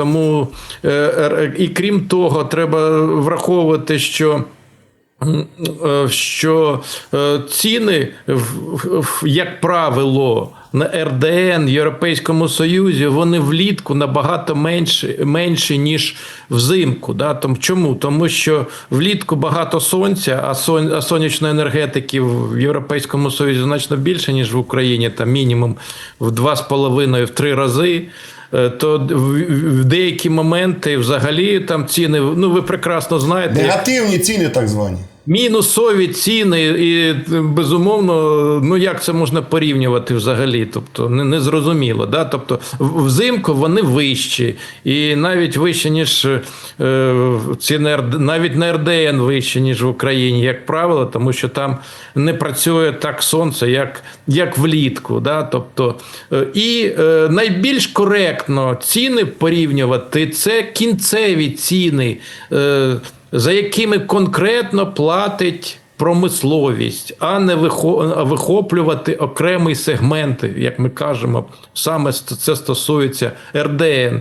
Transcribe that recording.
тому е, і крім того, треба враховувати, що. е, Що е, ціни, як правило, на РДН Європейському Союзі вони влітку набагато менші, менші ніж взимку. Да? Тому, чому? Тому що влітку багато сонця, а, сон, а сонячної енергетики в Європейському Союзі значно більше, ніж в Україні, там мінімум в 2,5 в 3 рази. Е, То в деякі моменти взагалі там ціни, ну ви прекрасно знаєте, Негативні ціни, так звані. Мінусові ціни, і безумовно, ну як це можна порівнювати взагалі? Тобто не, не. Да? Тобто взимку вони вищі, і навіть вищі, ніж е, ці на РД навіть на РДН вищі, ніж в Україні, як правило, тому що там не працює так сонце, як, як влітку. Да? Тобто, е, і е, найбільш коректно ціни порівнювати це кінцеві ціни. Е, за якими конкретно платить промисловість, а не вихо- вихоплювати окремий сегмент, як ми кажемо, саме це стосується РДН.